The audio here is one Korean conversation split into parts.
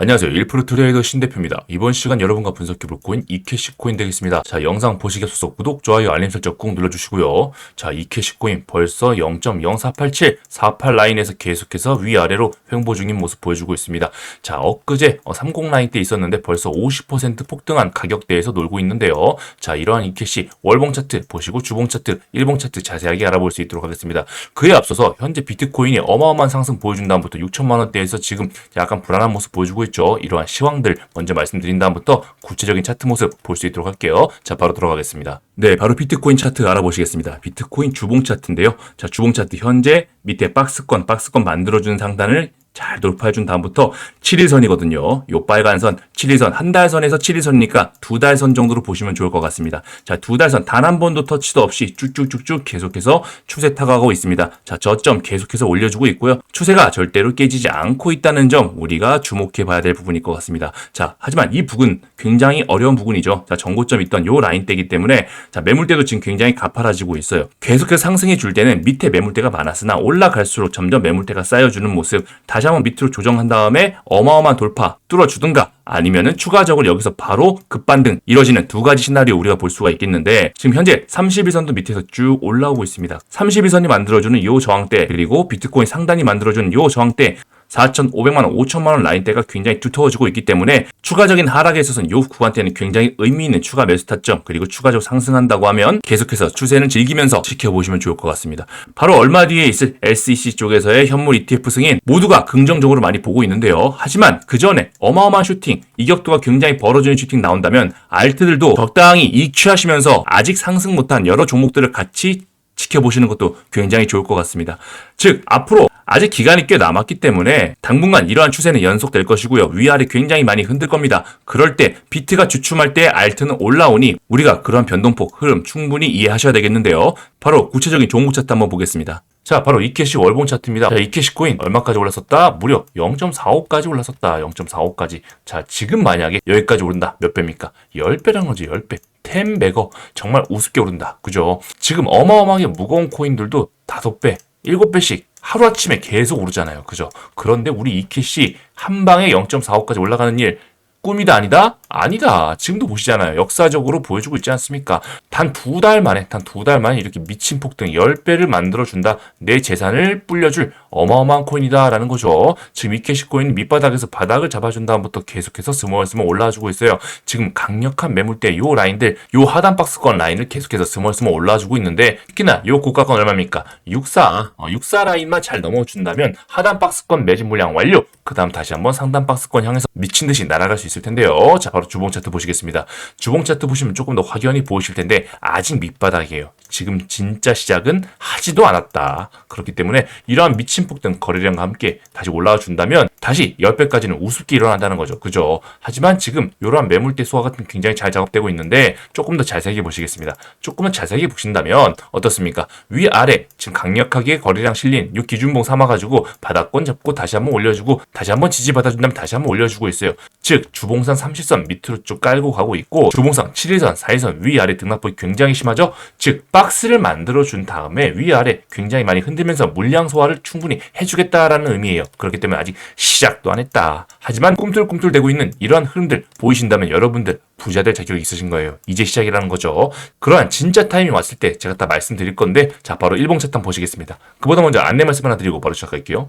안녕하세요. 1% 트레이더 신대표입니다. 이번 시간 여러분과 분석해볼 코인 이캐시 코인 되겠습니다. 자, 영상 보시기 앞서서 구독, 좋아요, 알림 설정 꾹 눌러주시고요. 자, 이캐시 코인 벌써 0.0487, 48 라인에서 계속해서 위아래로 횡보 중인 모습 보여주고 있습니다. 자, 엊그제 30 라인 때 있었는데 벌써 50% 폭등한 가격대에서 놀고 있는데요. 자, 이러한 이캐시 월봉 차트 보시고 주봉 차트, 일봉 차트 자세하게 알아볼 수 있도록 하겠습니다. 그에 앞서서 현재 비트코인이 어마어마한 상승 보여준 다음부터 6천만 원대에서 지금 약간 불안한 모습 보여주고 있 죠. 이러한 시황들 먼저 말씀드린 다음부터 구체적인 차트 모습 볼 수 있도록 할게요. 자, 바로 들어가겠습니다. 네, 바로 비트코인 차트 알아보시겠습니다. 비트코인 주봉 차트인데요. 자, 주봉 차트 현재 밑에 박스권, 박스권 만들어주는 상단을 잘 돌파해준 다음부터 7일선이거든요. 요 빨간 선, 7일선, 한 달선에서 7일선이니까 두 달선 정도로 보시면 좋을 것 같습니다. 자, 두 달선 단 한 번도 터치도 없이 쭉쭉쭉쭉 계속해서 추세 타가고 있습니다. 자, 저점 계속해서 올려주고 있고요. 추세가 절대로 깨지지 않고 있다는 점 우리가 주목해 봐야 될 부분일 것 같습니다. 자, 하지만 이 부분 굉장히 어려운 부분이죠. 자, 정고점 있던 요 라인대이기 때문에 자, 매물대도 지금 굉장히 가파라지고 있어요. 계속해서 상승해 줄 때는 밑에 매물대가 많았으나 올라갈수록 점점 매물대가 쌓여주는 모습 다시 한번 밑으로 조정한 다음에 어마어마한 돌파 뚫어주든가 아니면은 추가적으로 여기서 바로 급반등 이뤄지는 두 가지 시나리오 우리가 볼 수가 있겠는데 지금 현재 31선도 밑에서 쭉 올라오고 있습니다. 31선이 만들어주는 요 저항대 그리고 비트코인 상단이 만들어주는 요 저항대 4,500만 원, 5천만 원 라인대가 굉장히 두터워지고 있기 때문에 추가적인 하락에 있어서는 요 구간대는 굉장히 의미 있는 추가 매수 타점 그리고 추가적으로 상승한다고 하면 계속해서 추세는 즐기면서 지켜보시면 좋을 것 같습니다. 바로 얼마 뒤에 있을 SEC 쪽에서의 현물 ETF 승인 모두가 긍정적으로 많이 보고 있는데요. 하지만 그 전에 어마어마한 슈팅, 이격도가 굉장히 벌어지는 슈팅 나온다면 알트들도 적당히 이익 취하시면서 아직 상승 못한 여러 종목들을 같이 지켜보시는 것도 굉장히 좋을 것 같습니다. 즉, 앞으로 아직 기간이 꽤 남았기 때문에 당분간 이러한 추세는 연속될 것이고요. 위아래 굉장히 많이 흔들 겁니다. 그럴 때 비트가 주춤할 때 알트는 올라오니 우리가 그런 변동폭 흐름 충분히 이해하셔야 되겠는데요. 바로 구체적인 종목 차트 한번 보겠습니다. 자, 바로 이캐시 월봉 차트입니다. 자, 이캐시 코인 얼마까지 올랐었다? 무려 0.45까지 올랐었다. 0.45까지. 자, 지금 만약에 여기까지 오른다. 몇 배입니까? 10배라는 거지, 10배. 10배거 정말 우습게 오른다. 그죠? 지금 어마어마하게 무거운 코인들도 5배, 7배씩 하루아침에 계속 오르잖아요. 그죠? 그런데 우리 이캐시 한 방에 0.45까지 올라가는 일 꿈이다 아니다? 아니다. 지금도 보시잖아요. 역사적으로 보여주고 있지 않습니까? 단 두 달 만에, 단 두 달 만에 이렇게 미친 폭등 10배를 만들어준다. 내 재산을 불려줄 어마어마한 코인이다 라는 거죠. 지금 이캐시 코인 밑바닥에서 바닥을 잡아준 다음부터 계속해서 스멀스멀 올라와주고 있어요. 지금 강력한 매물대 요 라인들, 요 하단 박스권 라인을 계속해서 스멀스멀 올라와주고 있는데 특히나 요 고가권 얼마입니까? 64. 어, 64 라인만 잘 넘어준다면 하단 박스권 매진 물량 완료. 그 다음 다시 한번 상단 박스권 향해서 미친 듯이 날아갈 수 있을 텐데요. 자, 바로 주봉 차트 보시겠습니다. 주봉 차트 보시면 조금 더 확연히 보이실 텐데 아직 밑바닥이에요. 지금 진짜 시작은 하지도 않았다. 그렇기 때문에 이러한 미친 폭등 거래량과 함께 다시 올라와 준다면 다시 10배까지는 우습게 일어난다는 거죠. 그죠? 하지만 지금 이러한 매물대 수와 같은 굉장히 잘 작업되고 있는데 조금 더 자세하게 보시겠습니다. 조금만 자세하게 보신다면 어떻습니까? 위아래 지금 강력하게 거래량 실린 이 기준봉 삼아가지고 바닥권 잡고 다시 한번 올려주고 다시 한번 지지받아준 다면 다시 한번 올려주고 있어요. 즉 주봉상 30선 밑으로 쭉 깔고 가고 있고 주봉상 7일선, 4일선 위아래 등락폭이 굉장히 심하죠. 즉 박스를 만들어 준 다음에 위아래 굉장히 많이 흔들면서 물량 소화를 충분히 해주겠다라는 의미예요. 그렇기 때문에 아직 시작도 안 했다. 하지만 꿈틀꿈틀대고 있는 이러한 흐름들 보이신다면 여러분들 부자 될 자격이 있으신 거예요. 이제 시작이라는 거죠. 그러한 진짜 타이밍 왔을 때 제가 다 말씀드릴 건데 자 바로 일봉 차트 한번 보시겠습니다. 그보다 먼저 안내 말씀 하나 드리고 바로 시작할게요.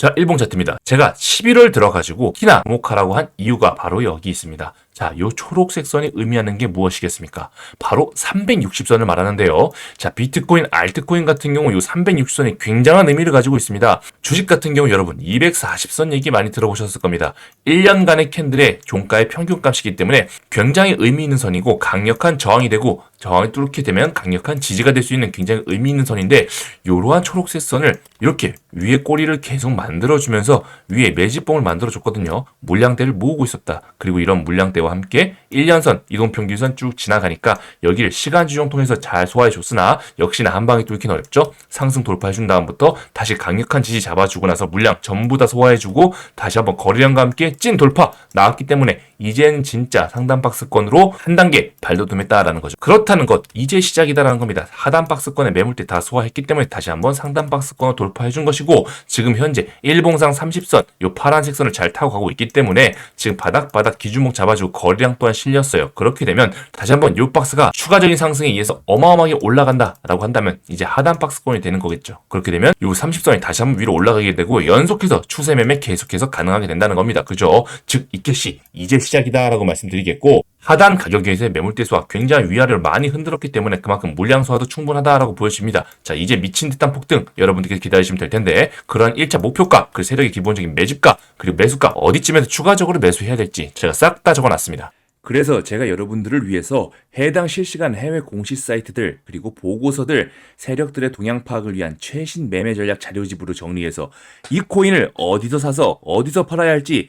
자, 일봉 차트입니다. 제가 11월 들어가지고 키나 주목하라고 한 이유가 바로 여기 있습니다. 자, 요 초록색 선이 의미하는 게 무엇이겠습니까? 바로 360선을 말하는데요. 자, 비트코인, 알트코인 같은 경우 요 360선이 굉장한 의미를 가지고 있습니다. 주식 같은 경우 여러분 240선 얘기 많이 들어보셨을 겁니다. 1년간의 캔들의 종가의 평균값이기 때문에 굉장히 의미 있는 선이고 강력한 저항이 되고 저항이 뚫게 되면 강력한 지지가 될 수 있는 굉장히 의미 있는 선인데 이러한 초록색 선을 이렇게 위에 꼬리를 계속 만들어주면서 위에 매집봉을 만들어줬거든요. 물량대를 모으고 있었다. 그리고 이런 물량대 와 함께 1년선, 이동평균선 쭉 지나가니까 여기를 시간 주정 통해서 잘 소화해 줬으나 역시나 한 방에 뚫긴 어렵죠. 상승 돌파해 준 다음부터 다시 강력한 지지 잡아주고 나서 물량 전부 다 소화해 주고 다시 한번 거래량과 함께 찐 돌파 나왔기 때문에 이제는 진짜 상단 박스권으로 한 단계 발돋움했다라는 거죠. 그렇다는 것 이제 시작이다라는 겁니다. 하단 박스권의 매물대 다 소화했기 때문에 다시 한번 상단 박스권을 돌파해 준 것이고 지금 현재 일봉상 30선 요 파란색 선을 잘 타고 가고 있기 때문에 지금 바닥바닥 기준목 잡아주고 거래량 또한 실렸어요. 그렇게 되면 다시 한번 요 박스가 추가적인 상승에 의해서 어마어마하게 올라간다라고 한다면 이제 하단 박스권이 되는 거겠죠. 그렇게 되면 요 30선이 다시 한번 위로 올라가게 되고 연속해서 추세 매매 계속해서 가능하게 된다는 겁니다. 그죠? 즉 이켓이 이제 시작이다라고 말씀드리겠고 하단 가격에서의 매물대 수와 굉장히 위아래를 많이 흔들었기 때문에 그만큼 물량 소화도 충분하다라고 보여집니다. 자 이제 미친 듯한 폭등 여러분들께서 기다리시면 될 텐데 그런 1차 목표가 그 세력의 기본적인 매집가 그리고 매수가 어디쯤에서 추가적으로 매수해야 될지 제가 싹 다 적어놨습니다. 그래서 제가 여러분들을 위해서 해당 실시간 해외 공시 사이트들 그리고 보고서들 세력들의 동향 파악을 위한 최신 매매 전략 자료집으로 정리해서 이 코인을 어디서 사서 어디서 팔아야 할지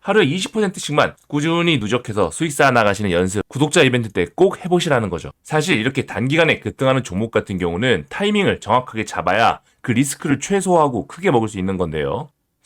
하루에 20%씩만 꾸준히 누적해서 수익 쌓아 나가시는 연습 구독자 이벤트 때 꼭 해보시라는 거죠. 사실 이렇게 단기간에 급등하는 종목 같은 경우는 타이밍을 정확하게 잡아야 그 리스크를 최소화하고 크게 먹을 수 있는 건데요.